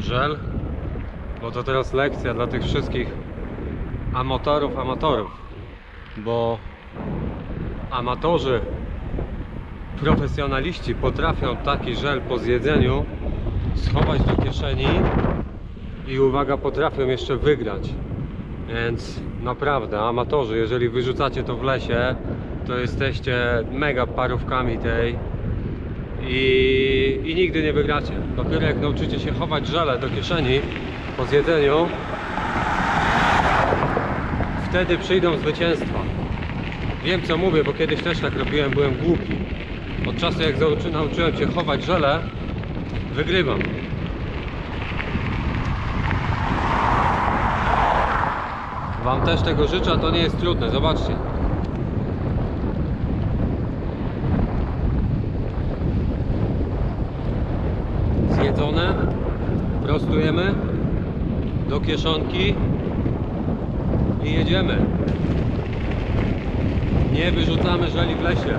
żel, bo to teraz lekcja dla tych wszystkich amatorów, amatorów, bo amatorzy, profesjonaliści potrafią taki żel po zjedzeniu schować do kieszeni i uwaga, potrafią jeszcze wygrać. Więc naprawdę, amatorzy, jeżeli wyrzucacie to w lesie, to jesteście mega parówkami tej i, i nigdy nie wygracie. Dopiero jak nauczycie się chować żele do kieszeni po zjedzeniu, wtedy przyjdą zwycięstwa. Wiem co mówię, bo kiedyś też tak robiłem, byłem głupi. Od czasu jak nauczyłem się chować żele, wygrywam. Wam też tego życzę, to nie jest trudne, zobaczcie. Zjedzone, prostujemy do kieszonki i jedziemy. Nie wyrzucamy żeli w lesie.